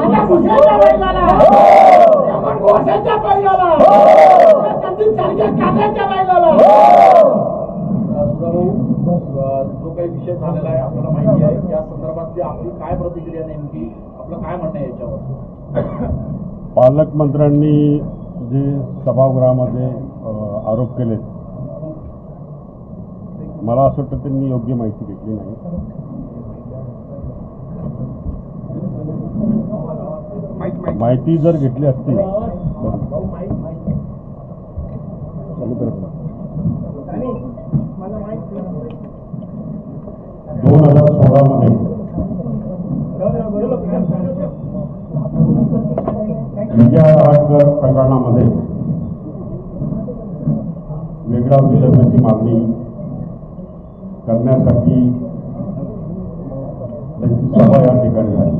माझ्या भुसाच्या बैलाला आपण गोशाच्या बैलाला कंदीप सारख्या कांद्याच्या बैलाला जो काही विषय झालेला आहे आपल्याला माहिती आहे. त्या संदर्भातली आपली काय प्रतिक्रिया नेमकी? आपलं काय म्हणणं आहे याच्यावर? पालकमंत्र्यांनी जे सभागृहामध्ये आरोप केले मला असं वाटतं त्यांनी योग्य माहिती घेतली नाही. माहिती जर घेतली असती. नाही. दोन हजार सोळामध्ये विजय रहाटकर प्रकरणामध्ये वेगळा विलंबाची मागणी करण्यासाठी त्यांची सभा या ठिकाणी झाली.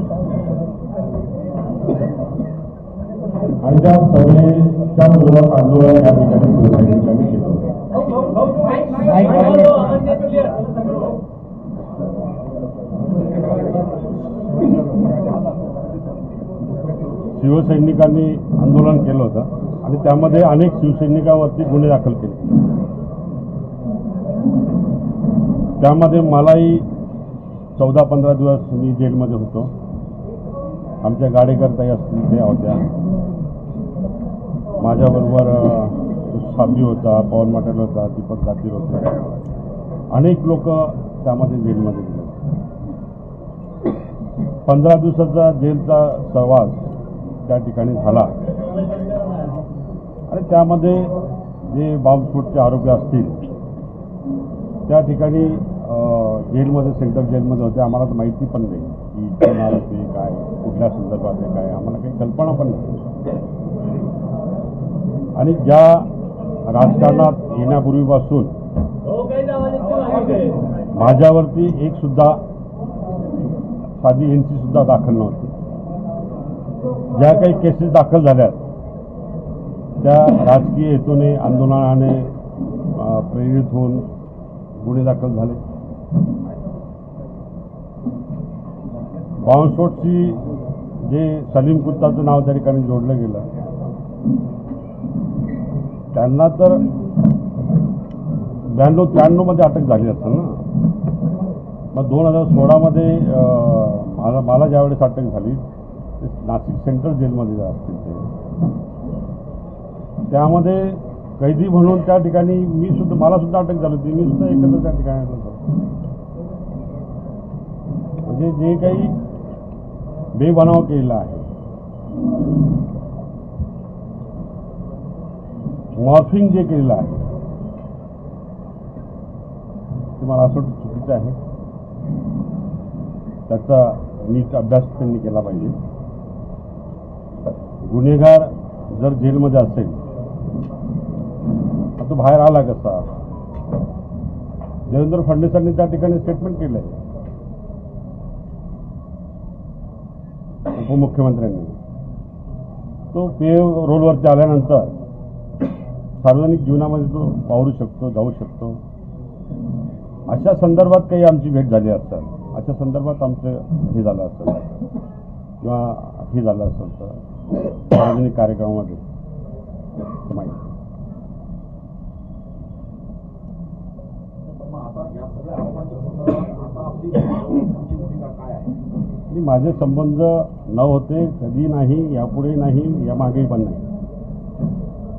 आणि त्या सभेच्या विरोधात आंदोलन या ठिकाणी शिवसैनिकांनी केलं शिवसैनिकांनी आंदोलन केलं होतं आणि त्यामध्ये अनेक शिवसैनिकावरती गुन्हे दाखल केले. त्यामध्ये मलाही चौदा पंधरा दिवस मी जेलमध्ये होतो. आमच्या गाडेकरताही असतील त्या होत्या. माझ्याबरोबर अ, साबी होता पवन मटेल होता दीपक दातीर होता. अनेक लोक त्यामध्ये जेलमध्ये गेले. पंधरा दिवसाचा जेलचा सहवास त्या ठिकाणी झाला. आणि त्यामध्ये जे बॉम्बस्फोटचे आरोपी असतील त्या ठिकाणी जेलमध्ये सेंट्रल जेलमध्ये होते. आम्हाला तर माहिती पण नाही की कोण आरोपी काय कुठल्या संदर्भात आहे काय आम्हाला काही कल्पना पण नाही. आणि ज्या राजकारणात येण्यापूर्वीपासून माझ्यावरती एक सुद्धा साधी एनसी सुद्धा दाखल नव्हती. ज्या काही केसेस दाखल झाल्यात त्या राजकीय हेतूने आंदोलनाने प्रेरित होऊन गुन्हे दाखल झाले. बॉम्बस्फोटची जे सलीम कुत्ताचं नाव त्या ठिकाणी जोडलं गेलं त्यांना तर ब्याण्णव त्र्याण्णवमध्ये अटक झाली असेल ना. मग दोन हजार सोळामध्ये मला मला ज्यावेळेस अटक झाली ते नाशिक सेंट्रल जेलमध्ये असतील ते. त्यामध्ये कैदी म्हणून त्या ठिकाणी मी सुद्धा मला सुद्धा अटक झाली होती. मी सुद्धा एकत्र त्या ठिकाणी होतो. म्हणजे जे काही बेबनाव केला आहे मॉर्फिंग जे केलेलं आहे ते मला असं वाटतं चुकीचं आहे. त्याचा नीट अभ्यास त्यांनी केला पाहिजे. गुन्हेगार जर जेलमध्ये असेल तर तो बाहेर आला कसा? देवेंद्र फडणवीसांनी त्या ठिकाणी स्टेटमेंट केलं आहे उपमुख्यमंत्र्यांनी. तो पे रोलवरती आल्यानंतर सार्वजनिक जीवनामध्ये तो वावरू शकतो जाऊ शकतो. अशा संदर्भात काही आमची भेट झाली असेल अशा संदर्भात आमचं हे झालं असेल किंवा हे झालं असेल तर सार्वजनिक कार्यक्रमामध्ये माहिती. माझे संबंध न होते कधी नाही यापुढे नाही यामागे पण नाही.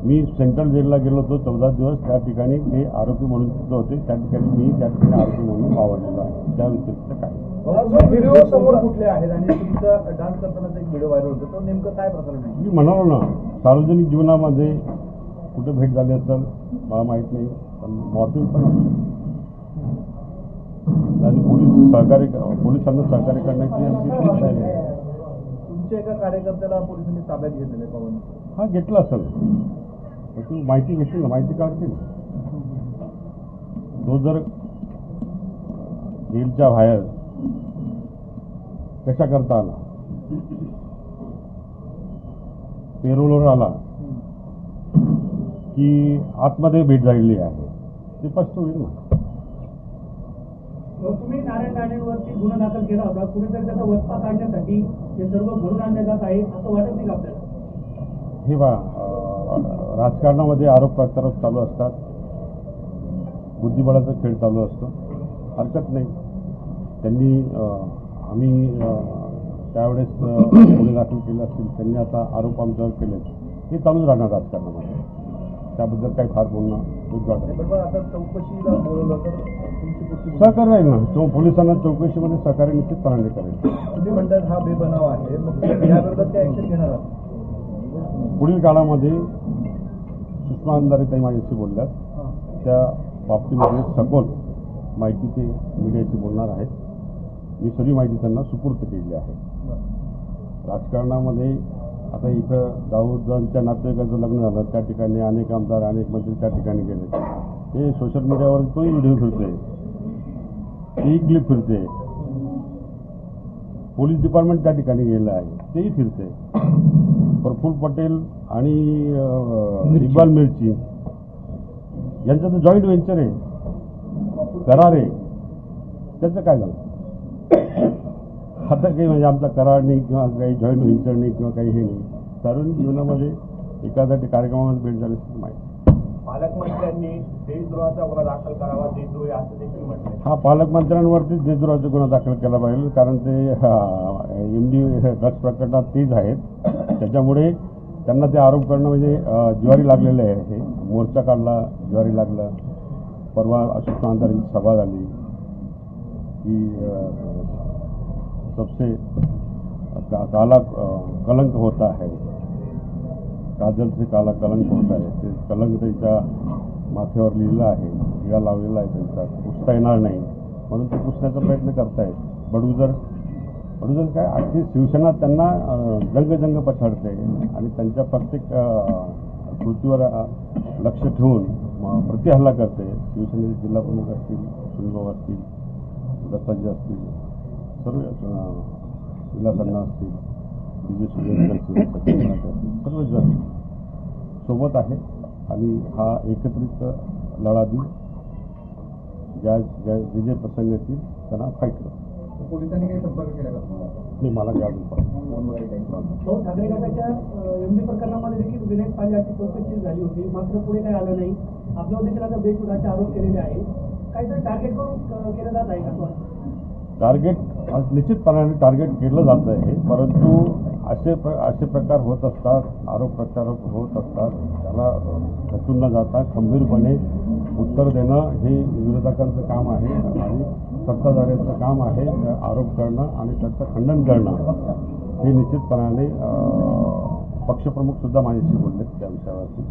मी सेंट्रल जेलला गेलो होतो चौदा दिवस. त्या ठिकाणी ते आरोपी म्हणून तिथं होते. त्या ठिकाणी मी त्या ठिकाणी आरोपी म्हणून वावरलेलो आहे. त्या व्यतिरिक्त काय? व्हिडिओ समोर कुठले आहेत आणि तुमचं डान्स करतानाचा एक व्हिडिओ व्हायरल होतो तो नेमकं काय प्रकरण आहे? मी म्हणालो ना सार्वजनिक जीवनामध्ये कुठे भेट झाली असेल मला माहीत नाही पण मॉर्फिंग पण. आणि पोलीस सहकार्य पोलिसांना सहकार्य करण्याची आमची आहे. तुमच्या एका कार्यकर्त्याला पोलिसांनी ताब्यात घेतलेलं आहे पवन. हा घेतला असेल. तर तू माहिती घेतली ना माहिती काढतील तो जर जेलच्या बाहेर कशा करता आला? पेरोलवर आला? की आतमध्ये भेट झालेली आहे? ते स्पष्ट होईल ना. तुम्ही नारायण राणेंवरती गुन्हा दाखल केला होता. कुणीतरी त्याचा वचपा काढण्यासाठी हे सर्व घडून आणले जात आहे असं वाटत नाही का आपल्याला? हे बा राजकारणामध्ये आरोप प्रत्यारोप चालू असतात. बुद्धिबळाचा खेळ चालू असतो. हरकत नाही. त्यांनी आम्ही त्यावेळेस गुन्हे दाखल केले असतील त्यांनी आता आरोप आमच्यावर केले हे चालूच राहणार राजकारणामध्ये. त्याबद्दल काही फार बोलणं सहकार्य आहे ना. तो पोलिसांना चौकशीमध्ये सहकार्य निश्चितपणाने करेल. तुम्ही म्हणतात हा बेबनाव आहे. पुढील काळामध्ये सुषमा अंधारे ताई माझ्याशी बोलल्यात. त्या बाबतीमध्ये सखोल माहिती ते मीडियाशी बोलणार आहेत मी सगळी माहिती त्यांना सुपूर्द केलेली आहे. राजकारणामध्ये आता इथं दाऊदच्या नातेवाईकाचं लग्न झालं. त्या ठिकाणी अनेक आमदार अनेक मंत्री त्या ठिकाणी गेले. हे सोशल मीडियावर तोही व्हिडिओ फिरते ती क्लिप फिरते. पोलीस डिपार्टमेंट त्या ठिकाणी गेलं आहे. तेही फिरते प्रफुल्ल पटेल आणि इक्बाल मिर्ची. यांचं जॉईंट व्हेंचर आहे. करार. आहे त्याचं काय झालं? आता काही म्हणजे आमचा करार नाही किंवा काही जॉईंट व्हेंचर नाही किंवा काही हे नाही. सार्वजनिक जीवनामध्ये एखाद्या कार्यक्रमामध्ये भेट झाली माहिती पालकमंत्र्यांनी देशद्रोहाचा गुन्हा दाखल करावा देशद्रोही असं देखील म्हटलं हा पालकमंत्र्यांवरती देशद्रोहाचा गुन्हा दाखल केला पाहिजे कारण ते एम डी ड्रग्स प्रकरणात तेच आहेत. त्याच्यामुळे त्यांना ते आरोप करणं म्हणजे ज्वारी लागलेलं आहे हे. मोर्चा काढला ज्वारी लागला. परवा अशोक यांची सभा झाली. की सबसे का, काला कलंक होता है. काजलचे काला कलंक होत आहे. ते कलंक त्यांच्या माथ्यावर लिहिलं आहे. टिळा लावलेला आहे त्यांचा. पुसता येणार नाही. म्हणून ते पुसण्याचा प्रयत्न करतायत. बडूजर बडूजर काय? अगदी शिवसेना त्यांना अं, जंग पछाडते. आणि त्यांच्या प्रत्येक कृतीवर लक्ष ठेवून प्रतिहल्ला करते. शिवसेनेचे जिल्हा प्रमुख असतील सुनीलभाऊ असतील दत्ताजी असतील सर्व अं, विलासांना असतील विजय सुरेंद्र असतील सर्वजण. सोबत आहे. आणि हा एकत्रित लढा देऊ ज्या ज्या विजय प्रसंग येतील त्यांना फाईट करू. पोलिसांनी काही संपर्क केला मी मला एमडी प्रकरणामध्ये देखील विनायक चौकशी झाली होती. मात्र पुढे काही आलं नाही. आपल्यावर देखील आता बेशुद्धाचे आरोप केलेले आहे काहीतरी टार्गेट करून अं, केलं जात आहे का टार्गेट निश्चितपणाने टार्गेट केलं जात आहे. परंतु असे प्र असे प्रकार होत असतात आरोप प्रत्यारोप होत असतात. त्याला खचून न जाता खंबीरपणे उत्तर देणं हे विरोधकांचं काम आहे आणि सत्ताधाऱ्यांचं काम आहे. आरोप करणं आणि त्याचं खंडन करणं हे निश्चितपणाने पक्षप्रमुख सुद्धा माझ्याशी बोलले त्या विषयावरती.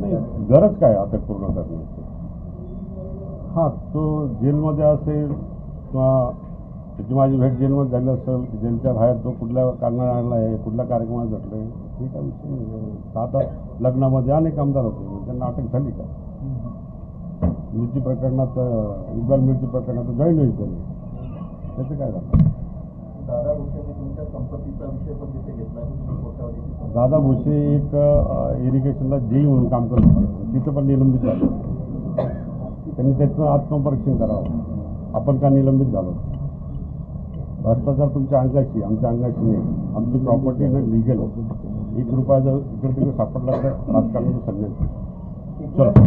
नाही गरज काय अटक पूर्ण करण्याची? हां तो जेलमध्ये असेल किंवा त्याची माझी भेट जेलमध्ये झाली असेल जेलच्या बाहेर तो कुठल्या कारणाला आहे कुठल्या कार्यक्रमात भेटले हे काय विषय नाही. आता लग्नामध्ये अनेक आमदार होते त्यांना अटक झाली का? मिरची प्रकरणात इक्बाल मिरची प्रकरणात जॉईन व्हायचं नाही त्याचं काय झालं? दादा भुसेंनी तुमच्या संपत्तीचा विषय पण तिथे घेतला कोट्यावधी दादा भुसे एक इरिगेशनला जेई म्हणून काम करत होते. तिथं पण निलंबित झालं. त्यांनी त्याचं आत्मपरीक्षण करावं. आपण का निलंबित झालो? भ्रष्टाचार तुमच्या अंगाशी आमच्या अंगाशी नाही. आमची प्रॉपर्टी ना लिगल एक रुपया जर इकडे तिकडे सापडला तर राजकारणाचं संन्यास. चलो.